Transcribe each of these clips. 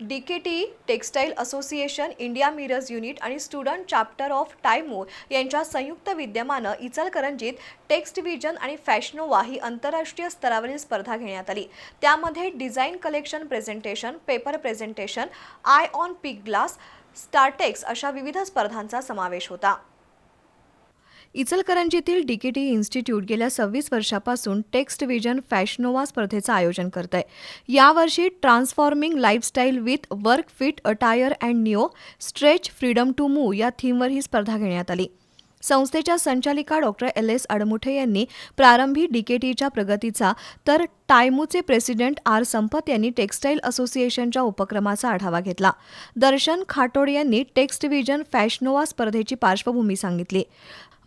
D K T textile association India Miraj unit आणि student chapter of टायमो यांच्या संयुक्त विद्यमानं इचलकरंजीत टेक्स्ट विजन आणि फॅशनोवा ही आंतरराष्ट्रीय स्तरावरील स्पर्धा घेण्यात आली. त्यामध्ये design collection presentation paper presentation eye on pick glass Startex अशा विविध स्पर्धांचा समावेश होता. इचलकरंजीतील डीकेटी इन्स्टिट्यूट गेल्या सव्वीस वर्षापासून टेक्स्ट विजन फॅशनोवा स्पर्धेचं आयोजन करत आहे यावर्षी transforming lifestyle with work fit attire and neo stretch freedom to move या थीमवर ही स्पर्धा घेण्यात आली. संस्थेच्या संचालिका डॉक्टर एल एस अडमुठे यांनी प्रारंभी डीकेटीच्या प्रगतीचा तर टायमूचे प्रेसिडेंट आर संपत यांनी टेक्स्टाईल असोसिएशनच्या उपक्रमाचा आढावा घेतला. दर्शन खाटोड यांनी टेक्स्ट विजन फॅशनोवा स्पर्धेची पार्श्वभूमी सांगितली.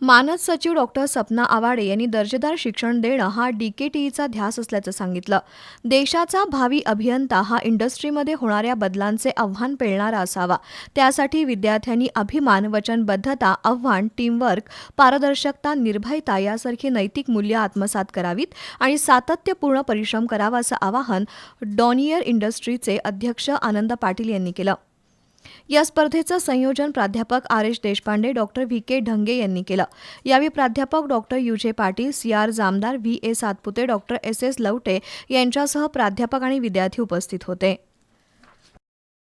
मानद सचिव डॉक्टर सपना आवाडे यांनी दर्जेदार शिक्षण देणं हा डीकेटीईचा ध्यास असल्याचं सांगितलं. देशाचा भावी अभियंता हा इंडस्ट्रीमध्ये होणाऱ्या बदलांचे आव्हान पेलणारा असावा. त्यासाठी विद्यार्थ्यांनी अभिमान वचनबद्धता आव्हान टीमवर्क पारदर्शकता निर्भयता यासारखी नैतिक मूल्य आत्मसात करावीत आणि सातत्यपूर्ण परिश्रम करावा असं आवाहन डॉनियर इंडस्ट्रीचे अध्यक्ष आनंद पाटील यांनी केलं. या स्पर्धेचं संयोजन प्राध्यापक R H Deshpande doctor V. K. Dhange यांनी केलं. यावेळी प्राध्यापक doctor U. J. Patil C. R. Jamdar V. A. Satpute doctor S. S. Lavate यांच्यासह प्राध्यापक आणि विद्यार्थी उपस्थित होते.